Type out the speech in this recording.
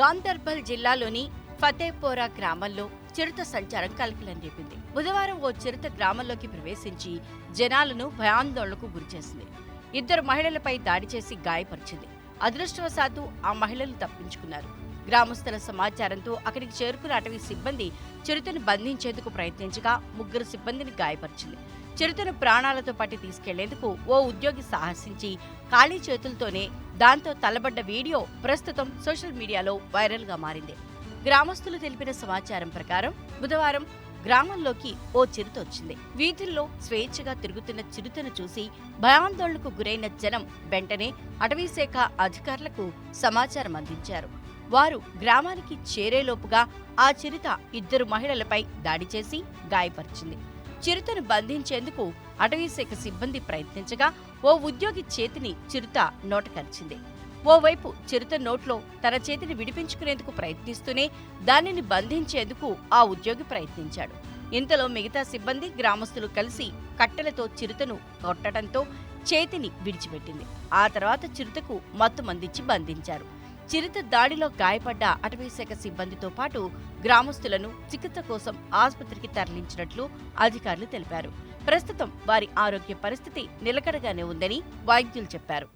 గాందర్బల్ జిల్లాలోని ఫతేపోరా గ్రామంలో చిరుత సంచారం కలకలం రేపింది. బుధవారం ఓ చిరుత గ్రామంలోకి ప్రవేశించి జనాలను భయాందోళనకు గురిచేసింది ఇద్దరు మహిళలపై దాడి చేసి గాయపరిచింది. అదృష్టవశాత్తు ఆ మహిళలు తప్పించుకున్నారు. గ్రామస్తుల సమాచారంతో అక్కడికి చేరుకున్న అటవీ సిబ్బంది చిరుతను బంధించేందుకు ప్రయత్నించగా ముగ్గురు సిబ్బందిని గాయపరిచింది. చిరుతను ప్రాణాలతో పట్టి తీసుకెళ్ళేందుకు ఓ ఉద్యోగి సాహసించి ఖాళీ చేతులతోనే దాంతో తలబడ్డ వీడియో ప్రస్తుతం సోషల్ మీడియాలో వైరల్గా మారింది. గ్రామస్తులు తెలిపిన సమాచారం ప్రకారం బుధవారం గ్రామంలోకి ఓ చిరుత వచ్చింది. వీధుల్లో స్వేచ్ఛగా తిరుగుతున్న చిరుతను చూసి భయాందోళనకు గురైన జనం వెంటనే అటవీశాఖ అధికారులకు సమాచారం అందించారు. వారు గ్రామానికి చేరేలోపుగా ఆ చిరుత ఇద్దరు మహిళలపై దాడి చేసి గాయపరిచింది. చిరుతను బంధించేందుకు అటవీశాఖ సిబ్బంది ప్రయత్నించగా ఓ ఉద్యోగి చేతిని చిరుత నోటకరిచింది. ఓవైపు చిరుత నోట్లో తన చేతిని విడిపించుకునేందుకు ప్రయత్నిస్తూనే దానిని బంధించేందుకు ఆ ఉద్యోగి ప్రయత్నించాడు. ఇంతలో మిగతా సిబ్బంది గ్రామస్తులు కలిసి కట్టెలతో చిరుతను కొట్టడంతో చేతిని విడిచిపెట్టింది. ఆ తర్వాత చిరుతకు మత్తు మందించి బంధించారు. చిరుత దాడిలో గాయపడ్డ అటవీశాఖ సిబ్బందితో పాటు గ్రామస్తులను చికిత్స కోసం ఆసుపత్రికి తరలించినట్లు అధికారులు తెలిపారు. ప్రస్తుతం వారి ఆరోగ్య పరిస్థితి నిలకడగానే ఉందని వైద్యులు చెప్పారు.